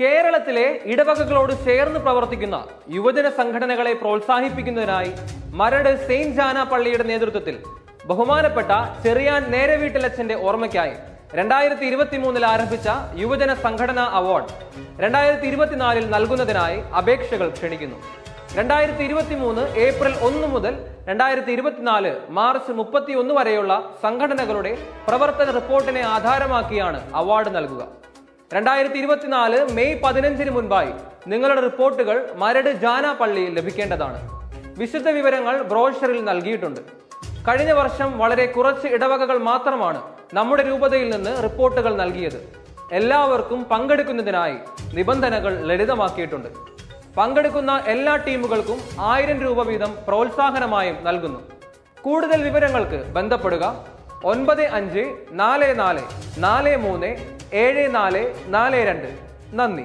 കേരളത്തിലെ ഇടവകകളോട് ചേർന്ന് പ്രവർത്തിക്കുന്ന യുവജന സംഘടനകളെ പ്രോത്സാഹിപ്പിക്കുന്നതിനായി മരട് സെയിന്റ് ജാന പള്ളിയുടെ നേതൃത്വത്തിൽ ബഹുമാനപ്പെട്ട ചെറിയാൻ നേരെ വീട്ടിലച്ഛന്റെ ഓർമ്മയ്ക്കായി രണ്ടായിരത്തി ഇരുപത്തി മൂന്നിൽ ആരംഭിച്ച യുവജന സംഘടനാ അവാർഡ് രണ്ടായിരത്തി ഇരുപത്തിനാലിൽ നൽകുന്നതിനായി അപേക്ഷകൾ ക്ഷണിക്കുന്നു. രണ്ടായിരത്തി ഇരുപത്തി മൂന്ന് ഏപ്രിൽ ഒന്ന് മുതൽ രണ്ടായിരത്തി ഇരുപത്തിനാല് മാർച്ച് മുപ്പത്തി ഒന്ന് വരെയുള്ള സംഘടനകളുടെ പ്രവർത്തന റിപ്പോർട്ടിനെ ആധാരമാക്കിയാണ് അവാർഡ് നൽകുക. രണ്ടായിരത്തി ഇരുപത്തിനാല് മെയ് പതിനഞ്ചിന് മുൻപായി നിങ്ങളുടെ റിപ്പോർട്ടുകൾ മരട് ജാന പള്ളിയിൽ ലഭിക്കേണ്ടതാണ്. വിശുദ്ധ വിവരങ്ങൾ ബ്രോഷറിൽ നൽകിയിട്ടുണ്ട്. കഴിഞ്ഞ വർഷം വളരെ കുറച്ച് ഇടവകകൾ മാത്രമാണ് നമ്മുടെ രൂപതയിൽ നിന്ന് റിപ്പോർട്ടുകൾ നൽകിയത്. എല്ലാവർക്കും പങ്കെടുക്കുന്നതിനായി നിബന്ധനകൾ ലളിതമാക്കിയിട്ടുണ്ട്. പങ്കെടുക്കുന്ന എല്ലാ ടീമുകൾക്കും ആയിരം രൂപ വീതം പ്രോത്സാഹനമായും നൽകുന്നു. കൂടുതൽ വിവരങ്ങൾക്ക് ബന്ധപ്പെടുക ഒൻപത് അഞ്ച് നാല് നാല് നാല് മൂന്ന് ഏഴ് നാല് നാല് രണ്ട്. നന്ദി.